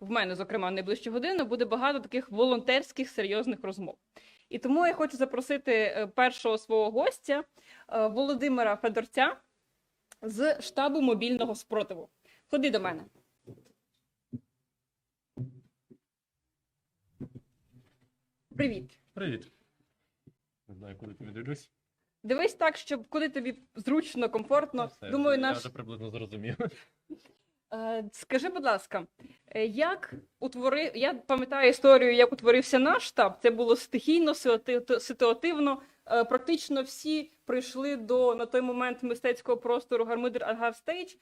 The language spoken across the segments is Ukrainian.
в мене, зокрема, найближчу годину, буде багато таких волонтерських серйозних розмов. І тому я хочу запросити е, першого свого гостя е, Володимира Федорця з штабу мобільного спротиву. Ходи до мене. Привіт. Привіт. Не знаю, куди тобі дивлюсь. Дивись так, щоб куди тобі зручно, комфортно. Все, Думаю, я наш вже приблизно зрозумів. Е, Скажи, будь ласка, е, як утворив, я пам'ятаю історію, як утворився наш штаб. Це було стихійно, ситуативно. Е, Практично всі прийшли до на той момент мистецького простору Гармидер Ангавстейдж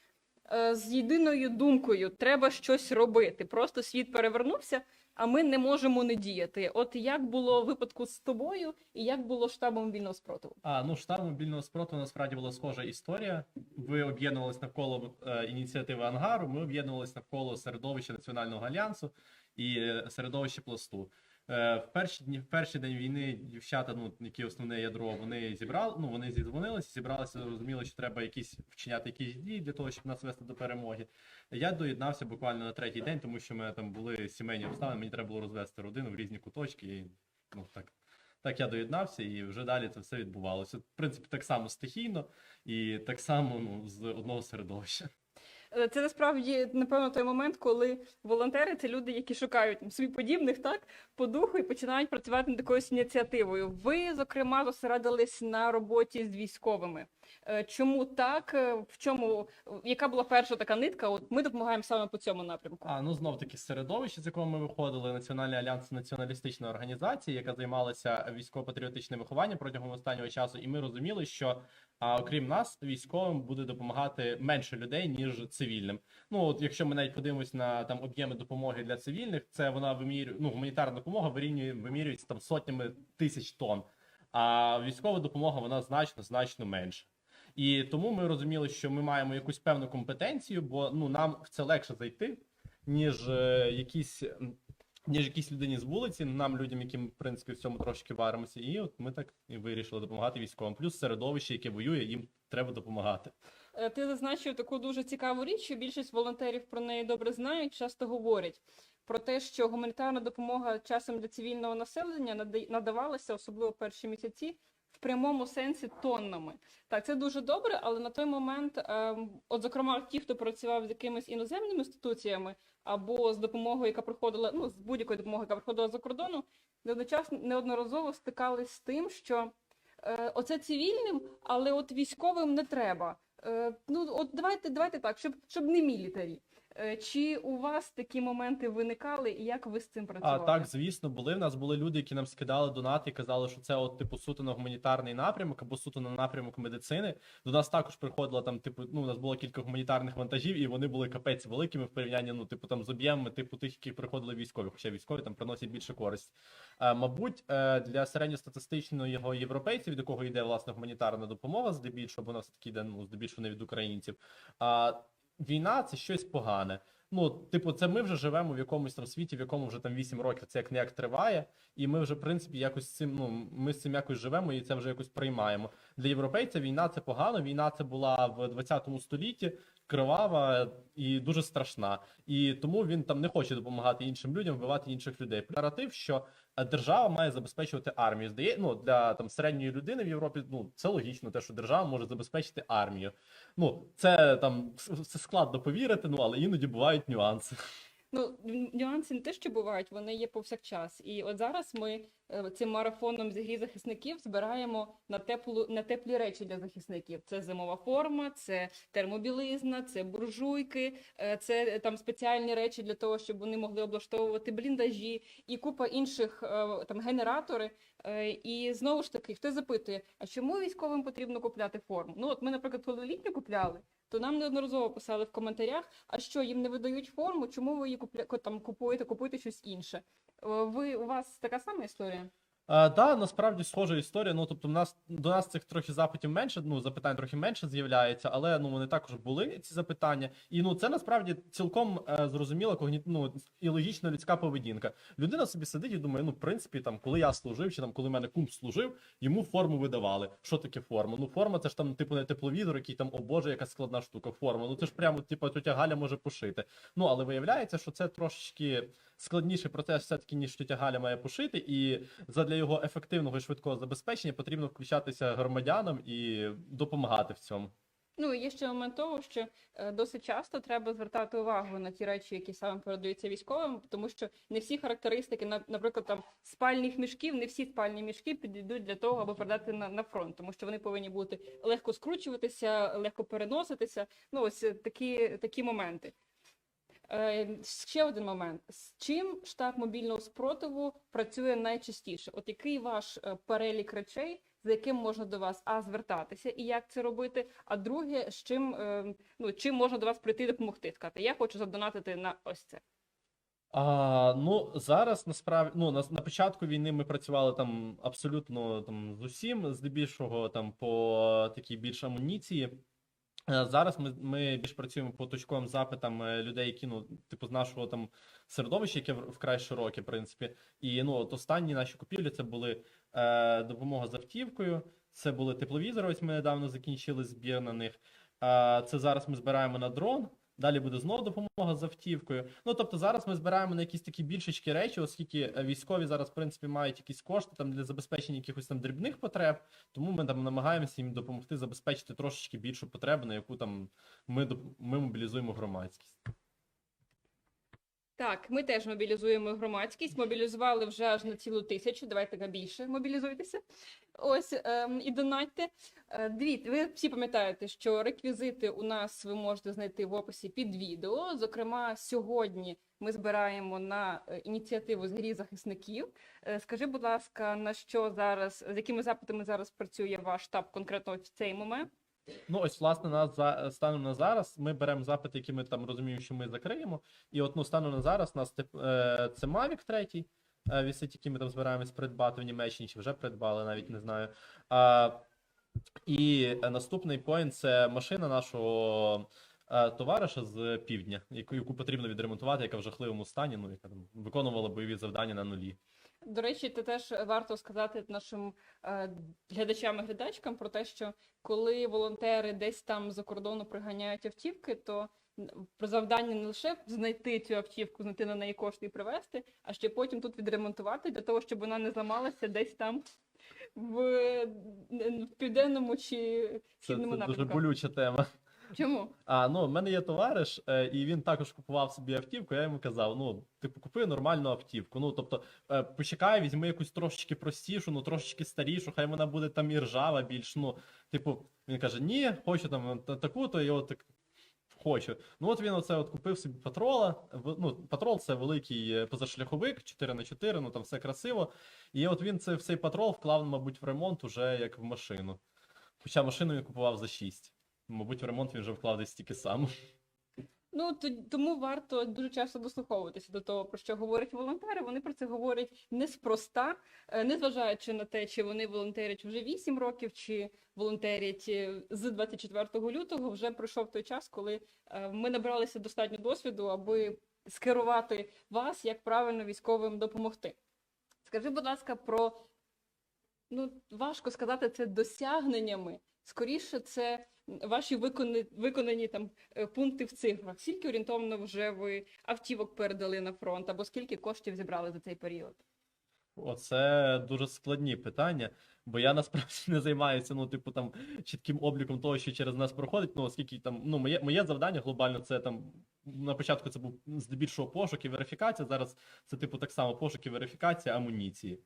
з єдиною думкою: треба щось робити. Просто світ перевернувся, а ми не можемо не діяти. От як було в випадку з тобою, і як було штабом вільного спротиву? А ну штаб мобільного спротиву насправді була схожа історія. Ви об'єднувалися навколо е, ініціативи Ангару. Ми об'єднувалися навколо середовища Національного альянсу і е, середовища пласту. Е, в перші дні, в перший день війни дівчата, ну які основне ядро, вони зібрали. Ну вони зідзвонилися, зібралися, розуміли, що треба якісь вчиняти якісь дії для того, щоб нас вести до перемоги. Я доєднався буквально на третій день, тому що мене там були сімейні обставини. Мені треба було розвести родину в різні куточки. І, ну так так я доєднався, і вже далі це все відбувалося. В принципі, так само стихійно і так само ну, з одного середовища. Е, Це насправді напевно той момент, коли волонтери це люди, які шукають там, собі подібних так по духу і починають працювати над якоюсь ініціативою. Ви, зокрема, зосередились на роботі з військовими. Е, Чому так? Е, В чому яка була перша така нитка? От ми допомагаємо саме по цьому напрямку. А ну знов таки середовище, з якого ми виходили, Національний альянс націоналістична організація, яка займалася військово-патріотичним вихованням протягом останнього часу, і ми розуміли, що а, окрім нас, військовим буде допомагати менше людей ніж цивільним. Ну от якщо ми навіть подивимось на там об'єми допомоги для цивільних, це вона вимірює, ну гуманітарна допомога вирівнює вимірюється там сотнями тисяч тонн. А військова допомога вона значно значно менше. І тому ми розуміли, що ми маємо якусь певну компетенцію, бо ну нам в це легше зайти, ніж е, якісь. Ніж якісь людині з вулиці, нам, людям, яким в принципі в цьому трошки варимося, і от ми так і вирішили допомагати військовим. Плюс середовище, яке воює, їм треба допомагати. Е, Ти зазначив таку дуже цікаву річ, що більшість волонтерів про неї добре знають, часто говорять про те, що гуманітарна допомога часом для цивільного населення нада- надавалася, особливо перші місяці, в прямому сенсі тоннами. Так, це дуже добре, але на той момент, ем, от зокрема, ті, хто працював з якимись іноземними інституціями або з допомогою, яка приходила, ну з будь-якою допомогою, яка приходила за кордону, неодночасно неодноразово стикались з тим, що е, оце цивільним, але от військовим не треба. Е, ну, от давайте, давайте так, щоб, щоб не мілітарі. Е, чи у вас такі моменти виникали, і як ви з цим А так, звісно, були. В нас були люди, які нам скидали донати і казали, що це от типу суто на гуманітарний напрямок або суто на напрямок медицини. До нас також приходило там, типу, ну у нас було кілька гуманітарних вантажів, і вони були капець великими в порівнянні, ну, типу, там з об'ємами, типу тих, які приходили військові, хоча військові там приносять більше користь. Е, мабуть, е, для середньостатистичного його європейців, від якого йде власне гуманітарна допомога, здебільшого, бо вона все таки йде ну, здебільшого не від українців. А війна це щось погане. Ну, типу, це ми вже живемо в якомусь там світі, в якому вже там 8 років це як не як триває, і ми вже, в принципі, якось цим, ну, ми з цим якось живемо і це вже якось приймаємо. Для європейця війна це погано. Війна це була в 20 столітті, кривава і дуже страшна. І тому він там не хоче допомагати іншим людям, вбивати інших людей. Наратив, що держава має забезпечувати армію. Здає, ну для там середньої людини в Європі, ну це логічно, те, що держава може забезпечити армію. Ну, це там все складно повірити, ну але іноді бувають нюанси. Ну, нюанси не те, що бувають, вони є повсякчас. І от зараз ми е, цим марафоном зі захисників збираємо на теплу на теплі речі для захисників. Це зимова форма, це термобілизна, це буржуйки, е, це е, там спеціальні речі для того, щоб вони могли облаштовувати бліндажі і купа інших там генератори. І знову ж таки, хтось запитує: а чому військовим потрібно купляти форму? Ну от ми, наприклад, коли літню купляли, то нам неодноразово писали в коментарях, а що їм не видають форму, чому ви її купля... там купуєте, купуєте щось інше. Е, Ви у вас така сама історія? А, да, насправді схожа історія. Ну, тобто, в нас до нас цих трохи запитів менше, ну, запитань трохи менше з'являється, але ну вони також були ці запитання. І ну це насправді цілком е, зрозуміла когні... ну, і логічна людська поведінка. Людина собі сидить і думає, ну, в принципі, там, коли я служив, чи там коли в мене кум служив, йому форму видавали. Що таке форма? Ну, форма це ж там, типу, не тепловізор, який там, о Боже, яка складна штука. Форма. Ну це ж прямо, типу, тетя Галя може пошити. Ну, але виявляється, що це трошечки складніший процес, все-таки, ніж тетя Галя має пошити, і задля його ефективного і швидкого забезпечення потрібно включатися громадянам і допомагати в цьому. Ну є ще момент того, що е, досить часто треба звертати увагу на ті речі, які саме передаються військовим, тому що не всі характеристики, на- наприклад, там спальних мішків, не всі спальні мішки підійдуть для того, аби передати на, на фронт, тому що вони повинні бути легко скручуватися, легко переноситися. Ну ось е, такі, такі моменти. Е, ще один момент: з чим штаб мобільного спротиву працює найчастіше? От який ваш е, перелік речей, за яким можна до вас а звертатися і як це робити? А друге, з чим е, ну чим можна до вас прийти допомогти? Сказати, я хочу задонатити на ось це. А, ну зараз насправді ну на, на початку війни ми працювали там абсолютно там з усім, здебільшого там по такій більш амуніції. Е, Зараз ми, ми більш працюємо по точковим запитам е, людей, які ну, типу, з нашого там середовища, яке вкрай широке, в принципі. І ну, от останні наші купівлі це були е, допомога з автівкою, це були тепловізори. Ось ми недавно закінчили збір на них. Е, це зараз ми збираємо на дрон. Далі буде знову допомога з автівкою. Ну тобто зараз ми збираємо на якісь такі більшечки речі, оскільки е, військові зараз, в принципі, мають якісь кошти там для забезпечення якихось там дрібних потреб. Тому ми там намагаємося їм допомогти забезпечити трошечки більшу потребу, на яку там ми ми мобілізуємо громадськість. Так, ми теж мобілізуємо громадськість. Мобілізували вже аж на цілу тисячу. Давайте більше мобілізуйтеся. Ось ем, і донатьте. Е, Дивіться, ви всі пам'ятаєте, що реквізити у нас ви можете знайти в описі під відео. Зокрема, сьогодні ми збираємо на е, ініціативу з грі захисників. Е, Скажи, будь ласка, на що зараз, з якими запитами зараз працює ваш штаб конкретно в цей момент? Ну, ось, власне, на за станом на зараз ми беремо запити, які ми там розуміємо, що ми закриємо. І от ну, станом на зараз нас тип, е, це Mavic 3, е, вісить, який ми там збираємось придбати в Німеччині, чи вже придбали, навіть не знаю. А, і наступний поінт це машина нашого е, товариша з півдня, яку, яку потрібно відремонтувати, яка в жахливому стані, ну, яка там виконувала бойові завдання на нулі. До речі, це теж варто сказати нашим е, глядачам і глядачкам про те, що коли волонтери десь там за кордону приганяють автівки, то про завдання не лише знайти цю автівку, знайти на неї кошти і привезти, а ще потім тут відремонтувати для того, щоб вона не зламалася десь там в, в південному чи східному це дуже напрямку. болюча тема. Чому? А ну, в мене є товариш, е, і він також купував собі автівку. Я йому казав: ну, типу, купи нормальну автівку. Ну, тобто, е, почекай, візьми якусь трошечки простішу, ну трошечки старішу, хай вона буде там і ржава більш. Ну, типу, він каже: ні, хочу там та- таку-то, і от так. Хочу. Ну от він оце от купив собі патрола. Ну, патрол це великий е, позашляховик, 4 на 4 ну там все красиво. І от він це в цей патрол вклав, мабуть, в ремонт уже як в машину. Хоча машину він купував за 6. Мабуть, в ремонт він вже вклав десь тільки сам. Ну тому варто дуже часто дослуховуватися до того, про що говорять волонтери. Вони про це говорять неспроста, е, незважаючи на те, чи вони волонтерять вже 8 років, чи волонтерять е, з 24 лютого. Вже пройшов той час, коли е, ми набралися достатньо досвіду, аби скерувати вас, як правильно військовим допомогти. Скажи, будь ласка, про ну важко сказати це досягненнями. Скоріше, це ваші виконані, виконані там е, пункти в цифрах. Скільки орієнтовно вже ви автівок передали на фронт, або скільки коштів зібрали за цей період? Оце дуже складні питання, бо я насправді не займаюся, ну, типу, там чітким обліком того, що через нас проходить. Ну, оскільки там, ну, моє, моє завдання глобально це там на початку це був здебільшого пошук і верифікація. Зараз це, типу, так само пошук і верифікація амуніції.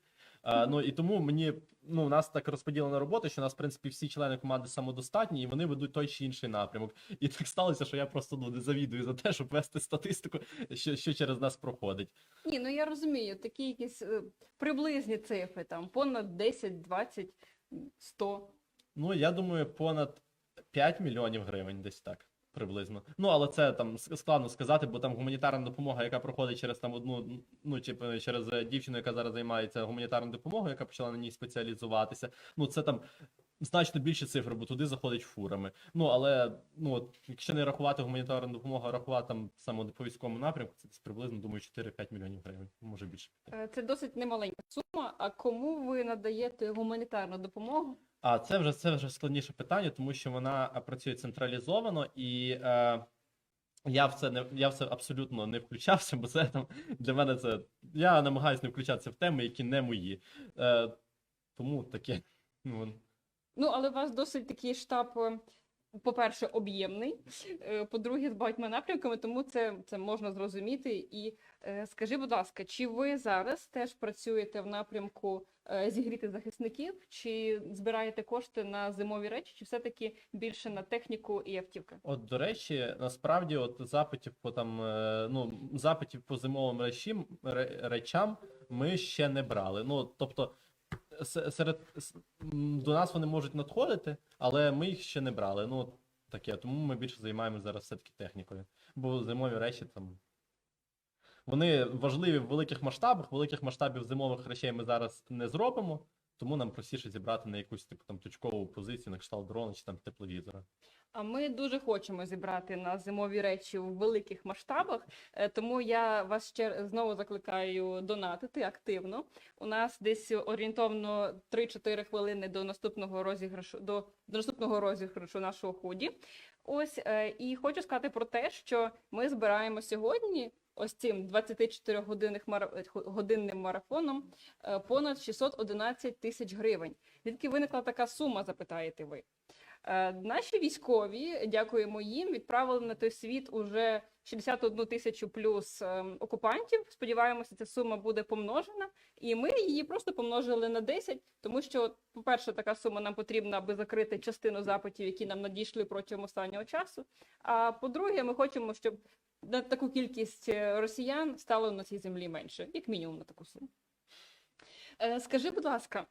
А, ну і тому мені ну у нас так розподілена робота, що у нас, в принципі, всі члени команди самодостатні, і вони ведуть той чи інший напрямок. І так сталося, що я просто ну, не завідую за те, щоб вести статистику, що, що через нас проходить. Ні, ну я розумію, такі якісь е, приблизні цифри, там понад 10, 20, 100. Ну, я думаю, понад 5 мільйонів гривень десь так. Приблизно. Ну, але це там складно сказати, бо там гуманітарна допомога, яка проходить через там одну, ну, чи через е, дівчину, яка зараз займається гуманітарною допомогою, яка почала на ній спеціалізуватися. Ну, це там значно більше цифр, бо туди заходить фурами. Ну, але ну, от, якщо не рахувати гуманітарну допомогу, а рахувати там саме по військовому напрямку, це приблизно, думаю, 4-5 мільйонів гривень, може більше. Е, Це досить немаленька сума. А кому ви надаєте гуманітарну допомогу? А це вже це вже складніше питання, тому що вона працює централізовано, і е, я в це не я в це абсолютно не включався, бо це там для мене це. Я намагаюся не включатися в теми, які не мої. Е, тому таке. Ну, Ну, але у вас досить такий штаб, е, по-перше, об'ємний, е, по-друге, з багатьма напрямками, тому це, це можна зрозуміти. І е, скажи, будь ласка, чи ви зараз теж працюєте в напрямку зігріти захисників, чи збираєте кошти на зимові речі, чи все-таки більше на техніку і автівки? От, до речі, насправді, от запитів по там, ну, запитів по зимовим речам, речам ми ще не брали. Ну, тобто, серед до нас вони можуть надходити, але ми їх ще не брали. Ну, таке. Тому ми більше займаємося зараз все-таки технікою. Бо зимові речі там. Вони важливі в великих масштабах. Великих масштабів зимових речей ми зараз не зробимо, тому нам простіше зібрати на якусь типу там точкову позицію, на кшталт дрона чи там тепловізора. А ми дуже хочемо зібрати на зимові речі в великих масштабах, е, тому я вас ще знову закликаю донатити активно. У нас десь орієнтовно 3-4 хвилини до наступного розіграшу до, до наступного розіграшу нашого худі. Ось е, і хочу сказати про те, що ми збираємо сьогодні. Ось цим 24 годинних годинним марафоном е, понад 611 тисяч гривень. Звідки виникла така сума, запитаєте ви? Е, Наші військові, дякуємо їм, відправили на той світ уже 61 тисячу плюс ем, окупантів. Сподіваємося, ця сума буде помножена, і ми її просто помножили на 10, тому що, по-перше, така сума нам потрібна, аби закрити частину запитів, які нам надійшли протягом останнього часу. А по-друге, ми хочемо, щоб на таку кількість е, росіян стало на цій землі менше, як мінімум на таку суму. Е, Скажи, будь ласка,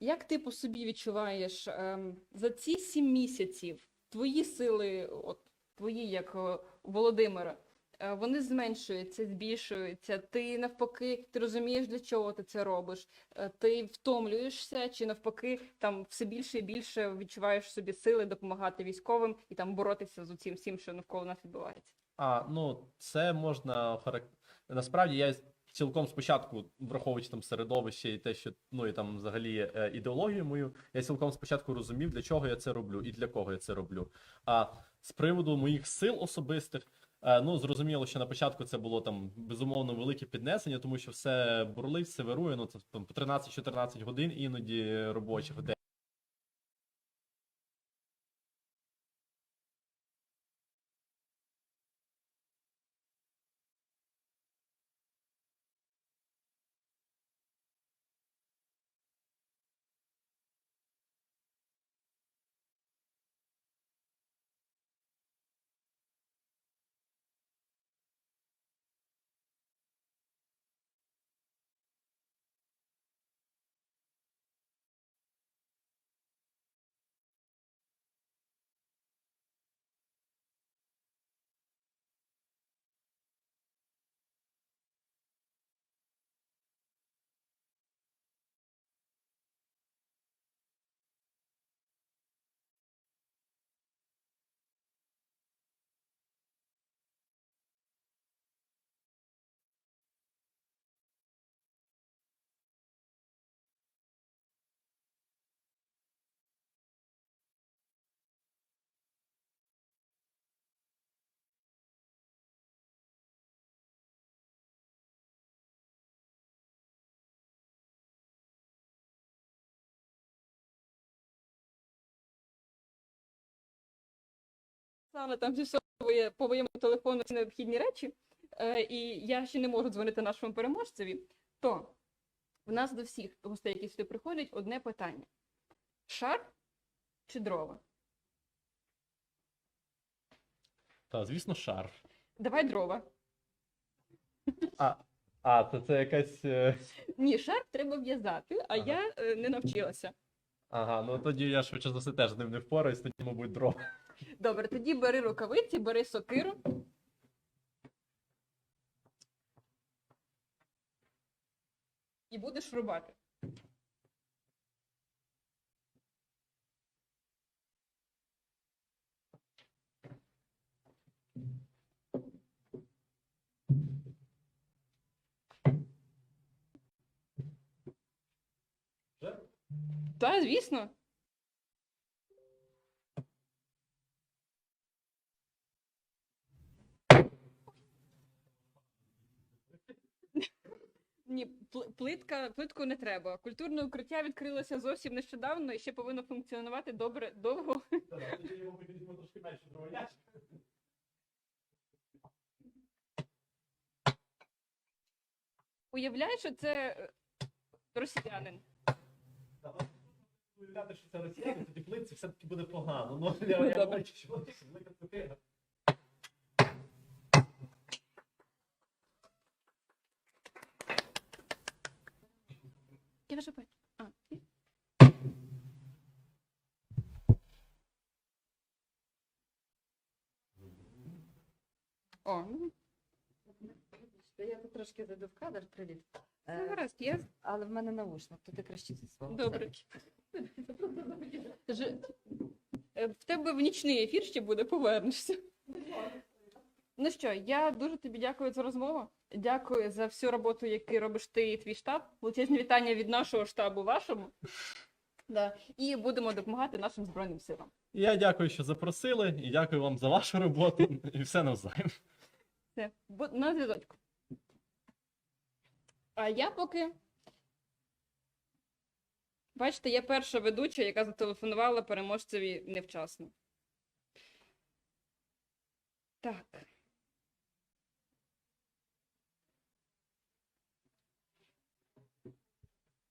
як ти по собі відчуваєш ем, за ці сім місяців твої сили, от твої як е, Володимира, е, вони зменшуються, збільшуються. Ти навпаки, ти розумієш, для чого ти це робиш. Е, Ти втомлюєшся, чи навпаки, там все більше і більше відчуваєш собі сили допомагати військовим і там боротися з усім всім, що навколо нас відбувається. А, ну, це можна харак... Насправді я цілком спочатку, враховуючи там середовище і те, що ну і там взагалі е, ідеологію мою, я цілком спочатку розумів, для чого я це роблю і для кого я це роблю. А з приводу моїх сил особистих. е, Ну, зрозуміло, що на початку це було там безумовно велике піднесення, тому що все бурлить, все вирує. Ну це там по 13-14 годин іноді робочих в день. Саме там з'ясовує по моєму телефону ці необхідні речі, е, і я ще не можу дзвонити нашому переможцеві. То в нас до всіх гостей, які сюди приходять, одне питання: шар чи дрова? Та, звісно, шар. Давай дрова. А, а це, це якась. е, Ні, шар треба в'язати, а Ага. я е, не навчилася. Ага, ну тоді я швидше за все теж з ним не впораюсь, тоді, мабуть, дрова. Добре, тоді бери рукавиці, бери сокиру. І будеш рубати. Так, звісно. Ні, пл- плитка, плитку не треба. Культурне укриття відкрилося зовсім нещодавно і ще повинно функціонувати добре довго. Уявляєш, що це е, росіянин. Уявляти, що це росіяни, тоді плитці все-таки буде погано. Ну, я, бачу, що велика Я вже бачу. А? О, ну, Я тут трошки зайду в кадр, привіт. ну, Е, гаразд, є. але в мене наушник, то ти краще зі свого. Добре. Ж- е, В тебе в нічний ефір ще буде, повернешся. Ну що, я дуже тобі дякую за розмову. Дякую за всю роботу, яку робиш ти і твій штаб. Величезне вітання від нашого штабу вашому. Да. І будемо допомагати нашим Збройним силам. Я дякую, що запросили, і дякую вам за вашу роботу, і все навзаєм. Все, бу- на зв'язочку. А я поки. Бачите, я перша ведуча, яка зателефонувала переможцеві невчасно. Так.